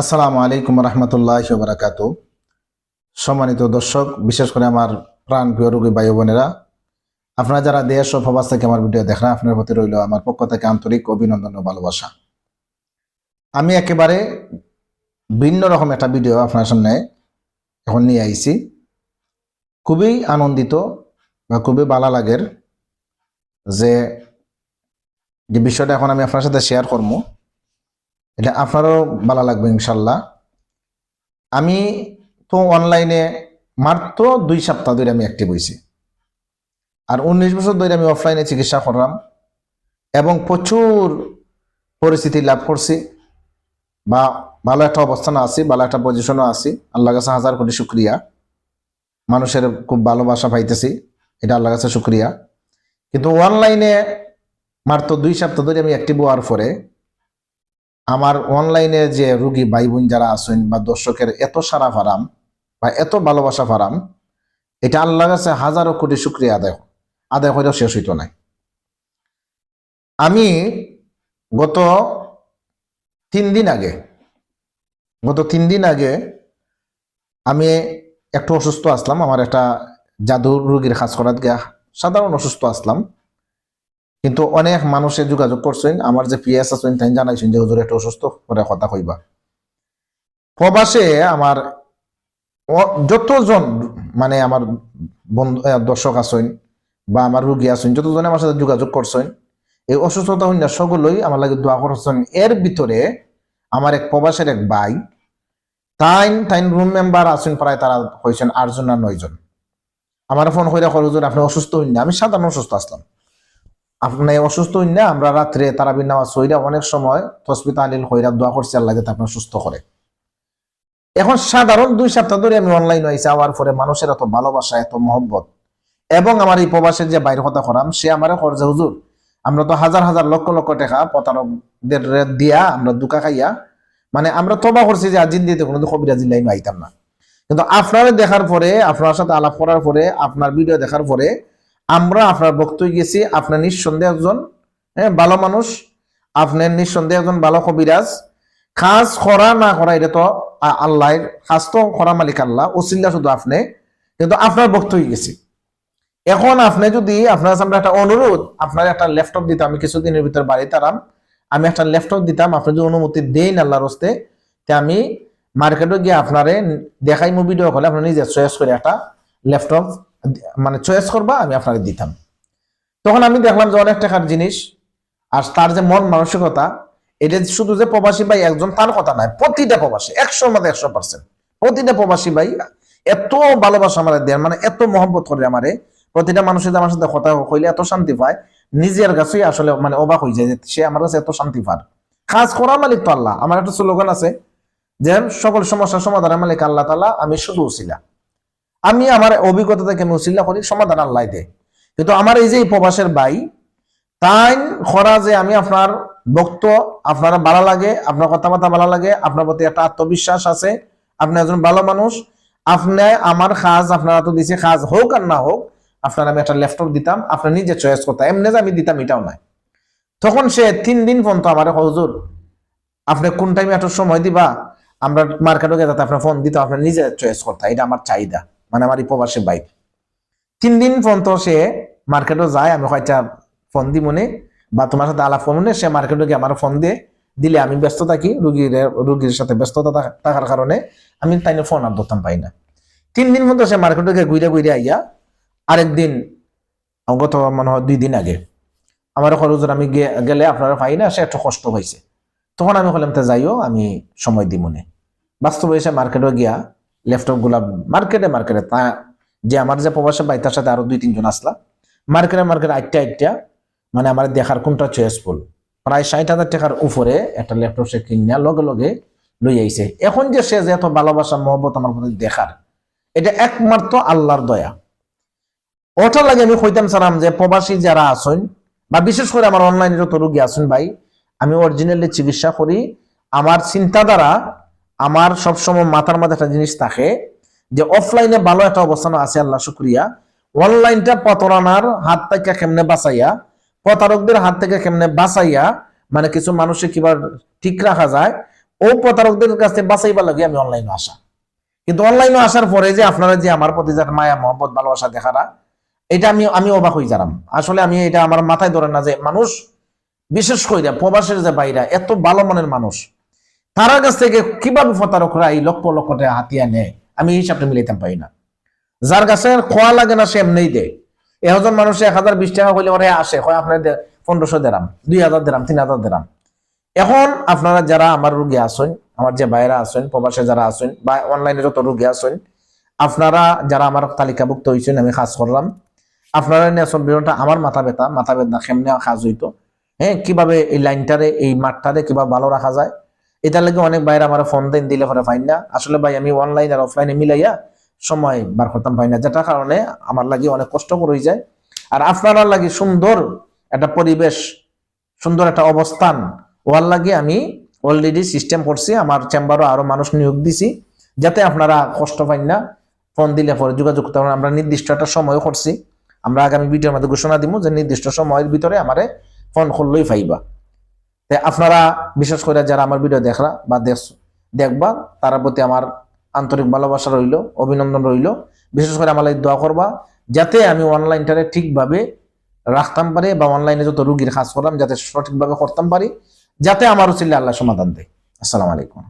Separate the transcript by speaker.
Speaker 1: আসসালামু আলাইকুম রহমতুল্লাহ বারাকাতু। সম্মানিত দর্শক, বিশেষ করে আমার প্রাণ প্রিয় রোগী ভাই বোনেরা, আপনারা যারা দেশ ও প্রবাস থেকে আমার ভিডিও দেখেন আপনার প্রতি রইল আমার পক্ষ থেকে আন্তরিক অভিনন্দন ও ভালোবাসা। আমি একেবারে ভিন্ন রকম একটা ভিডিও আপনার সামনে এখন নিয়ে আইছি। খুবই আনন্দিত বা খুবই ভালো লাগের যে বিষয়টা এখন আমি আপনার সাথে শেয়ার করব। এটা আপনারও ভালো লাগবে ইনশাল্লাহ। আমি তো অনলাইনে মাত্র দুই সপ্তাহ ধরে আমি অ্যাক্টিভ হয়েছি আর উনিশ বছর ধরে আমি অফলাইনে চিকিৎসা করলাম এবং প্রচুর পরিস্থিতি লাভ করছি। বা ভালো একটা অবস্থানে আছি, ভালো একটা পজিশনও আছি। আল্লাহ কাছে হাজার কোটি শুক্রিয়া। মানুষের খুব ভালোবাসা পাইতেছি, এটা আল্লাহ কাছে শুক্রিয়া। কিন্তু অনলাইনে মাত্র দুই সপ্তাহ ধরে আমি অ্যাক্টিভ হওয়ার পরে আমার অনলাইনে যে রুগী ভাই বোন যারা আছেন বা দর্শকের এত সারা ফারাম বা এত ভালোবাসা ফারাম, এটা আল্লাহ কাছে হাজারো কোটি শুক্রিয়া আদায় আদায় হইলেও শেষ হইতো নাই। আমি গত তিন দিন আগে, গত তিন দিন আগে আমি একটু অসুস্থ আসলাম। আমার একটা জাদুর রুগীর খাস করাত গিয়া সাধারণ অসুস্থ আসলাম। কিন্তু অনেক মানুষে যোগাযোগ করছেন। আমার যে পিএস আছেন, তাই জানাইছেন যে, হুজুর, একটু অসুস্থ করে কথা কইবা। প্রবাসে আমার যতজন মানে আমার বন্ধু দর্শক আছেন বা আমার রুগী আছেন, যতজনে আমার সাথে যোগাযোগ করছেন, এই অসুস্থতা হইনা সকলেই আমার লাগে দোয়া করছেন। এর ভিতরে আমার এক প্রবাসের এক ভাই, তাইন তাইন রুম মেম্বার আছেন, প্রায় তারা হয়েছেন আটজন না নয়জন। আমার ফোন কর হুজুর, আপনি অসুস্থ হইন আমি সাধারণ অসুস্থ আসলাম। আপনি অসুস্থ হইন না, আমরা রাত্রে তারাবির নামাজ হইরা অনেক সময় তসবিতা আলীল হইরা দোয়া করছি, আল্লাহ যাতে আপনার সুস্থ করে। এখন সাধারণ দুই সপ্তাহ ধরে আমি অনলাইন হয়েছি আওয়ার পরে মানুষের এত ভালোবাসা, এত মহব্বত। এবং আমার এই প্রবাসের যে বাইরের কথা করাম, সে আমার খরচে হুজুর, আমরা তো হাজার হাজার লক্ষ লক্ষ টাকা প্রতারকদের দিয়া আমরা দুকা খাইয়া মানে আমরা তবা করছি যে আজিন দিতে কোনো কবিরাজি লাইন আইতাম না। কিন্তু আপনারা দেখার পরে, আপনার সাথে আলাপ করার পরে, আপনার ভিডিও দেখার পরে আমরা আপনার বক্তব্য গেছি আপনার নিঃসন্দেহ একজন হ্যাঁ ভালো মানুষ আপনার নিঃসন্দেহে একজন ভালো কবিরাজ। খাস করা না করা, এটা তো আ- আল্লাহর, খাস তো করা মালিক আল্লাহ ওসিল্লা শুধু আপনি, কিন্তু আপনার বক্তব্য গেছি। এখন আপনি যদি, আপনার আমরা একটা অনুরোধ, আপনার একটা ল্যাপটপ দিতাম আমি কিছুদিনের ভিতর বাড়িতে আরাম আমি একটা ল্যাপটপ দিতাম, আপনি যদি অনুমতি দেন আল্লাহর হস্তে, তে আমি মার্কেটে গিয়ে আপনারে দেখাই মুভি ভিডিও করলে আপনি নিজে চয়েস করে একটা ল্যাপটপ মানে চয়েস করবা, আমি আপনাকে দিতাম। তখন আমি দেখলাম যে অনেক টাকার জিনিস, আর তার যে মন মানসিকতা, এটা শুধু যে প্রবাসী ভাই একজন, তার কথা নয়, প্রতিটা প্রবাসী, একশোর মধ্যে একশো পার্সেন্ট প্রতিটা প্রবাসী ভাই এত ভালোবাসা আমার দেন মানে এত মহব্বত করে আমারে, প্রতিটা মানুষের আমার সাথে কথা কইলে এত শান্তি পায়, নিজের কাছেই আসলে মানে অবাক হয়ে যায় সে আমার কাছে এত শান্তি পায় কাজ করা মালিক তো আল্লাহ, আমার একটা স্লোগান আছে, যে সকল সমস্যার সমাধানের মালিক আল্লাহ তালা আমি শুধু উসিলা আমি আমার অভিজ্ঞতা থেকে আমি করি, সমাধান আল্লাহ দে কিন্তু আমার এই যে প্রবাসের ভাই তাই খরা যে আমি আপনার বক্ত আপনার ভালো লাগে, আপনার কথাবার্তা ভালো লাগে, আপনার প্রতি একটা আত্মবিশ্বাস আছে, আপনি একজন ভালো মানুষ, আপনি আমার কাজ আপনারা তো দিছে কাজ হোক আর না হোক, আপনার আমি একটা ল্যাপটপ দিতাম, আপনি নিজে চয়েস করতাম, এমনি যে আমি দিতাম এটাও নাই। তখন সে তিন দিন পর্যন্ত আমার হজুর, আপনি কোন টাইমে এত সময় দিবা? আমরা মার্কেটে গিয়ে আপনার ফোন দিতাম, আপনি নিজে চয়েস করতাম, এটা আমার চাহিদা। মানে আমার এই প্রবাসী বাইক তিন দিন পর্যন্ত সে মার্কেটে যায়, আমি হয়তো ফোন দি মনে বা তোমার সাথে আলাপ মনে সে মার্কেটে গিয়ে আমার ফোন দিয়ে দিলে আমি ব্যস্ত থাকি, রুগীর রুগীর সাথে ব্যস্ততা থাকা- থাকার কারণে আমি তাই ফোন আর ধরতাম পাই না। তিন দিন মতো সে মার্কেটে গিয়ে ঘুরে ঘুরে আইয়া আরেকদিন গত মনে হয় দুই দিন আগে আমার খরচের আমি গেলে আপনারা পাই না, সে একটু কষ্ট হয়েছে তখন আমি বললাম, তা যাইও, আমি সময় দিই মনে বাস্তবে এসে মার্কেটে গিয়া ল্যাপটপগুলা মার্কেটে মার্কেটে। তা যে আমার যে প্রবাসে ভাই, তার সাথে আরও দুই, তিনজন আসলা। মার্কেটে মার্কেটে আটটা আটটা মানে আমার দেখার কোনটা চয়েসফুল প্রায় ষাট হাজার টাকার উপরে একটা ল্যাপটপ সে কিনে লগে লগে লই আইছে। এখন যে সে যে এত ভালোবাসা, মহব্বত আমার প্রতি দেখার, এটা একমাত্র আল্লাহর দয়া। ওটা লাগে আমি কইতাম সারাম যে প্রবাসী যারা আছেন, বা বিশেষ করে আমার অনলাইনে যত রোগী আছেন ভাই, আমি অরিজিনালি চিকিৎসা করি। আমার চিন্তাধারা আমার সবসময় মাথার মধ্যে একটা জিনিস থাকে যে অফলাইনে ভালো একটা অবস্থান আছে, আল্লাহ শুক্রিয়া। অনলাইনটা প্রতারণার হাত থেকে কেমনে বাঁচাইয়া, প্রতারকদের হাত থেকে কেমনে বাঁচাইয়া মানে কিছু মানুষের কিবার ঠিক রাখা যায়, ও প্রতারকদের কাছে বাঁচাইবার লাগে আমি অনলাইনে আসা। কিন্তু অনলাইনে আসার পরে যে আপনারা যে আমার প্রতি যে মায়া, মহব্বত, ভালোবাসা দেখারা, এটা আমি আমি অবাক হয়ে যারাম। আসলে আমি এটা আমার মাথায় ধরে না যে মানুষ, বিশেষ করে প্রবাসের যে বাইরা, এত ভালো মনের মানুষ। তারা কাছ থেকে কীভাবে প্রতারকরা এই লক্ষ লক্ষ টাকা হাতিয়া নেয় আমি হিসাবটা মিলাইতে পারি না। যার কাছে খোয়া লাগে না, সে এমনিই দেয়। এহজন মানুষ এক হাজার বিশ টাকা হইলে ওরা আসে হয় আপনার পনেরোশো দেরাম, দুই হাজার দেরাম, তিন হাজার দেরাম। এখন আপনারা যারা আমার রুগী আসেন আমার যে বাইরা আছেন, প্রবাসে যারা আছেন, বা অনলাইনে যত রুগী আছেন, আপনারা যারা আমার তালিকাভুক্ত হয়েছেন আমি কাজ করলাম। আপনারা নিয়ে সব বিরোধটা আমার মাথা ব্যথা মাথা ব্যথা কেমনে কাজ হইতো? হ্যাঁ কীভাবে এই লাইনটারে এই মাঠটারে কীভাবে ভালো রাখা যায়? এটার লাগে অনেক বাইরে আমার ফোন দেন, দিলে পরে পাই না। আসলে ভাই, আমি অনলাইন আর অফলাইনে মিলাইয়া সময় বার করতাম পাই না। যেটার কারণে আমার লাগে অনেক কষ্ট করে যায়। আর আপনারা লাগে সুন্দর একটা পরিবেশ, সুন্দর একটা অবস্থান। ওয়ার লাগে আমি অলরেডি সিস্টেম করছি, আমার চেম্বারও আরও মানুষ নিয়োগ দিছি, যাতে আপনারা কষ্ট পাই না। ফোন দিলে পরে যোগাযোগ করতে। আমরা নির্দিষ্ট একটা সময় করছি। আমরা আগামী ভিডিওর মধ্যে ঘোষণা দিব যে নির্দিষ্ট সময়ের ভিতরে আমারে ফোন করলেই পাইবা। তে আপনারা বিশেষ করে যারা আমার ভিডিও দেখরা বা দেখ- দেখবা, তার প্রতি আমার আন্তরিক ভালোবাসা রইল, অভিনন্দন রইল। বিশেষ করে আমার দোয়া করবা, যাতে আমি অনলাইনটারে ঠিকভাবে রাখতাম পারি বা অনলাইনে যত রুগীর কাজ করলাম, যাতে সঠিকভাবে করতাম পারি, যাতে আমারও ছেলে আল্লাহ সমাধান দেয়। আসসালামু আলাইকুম।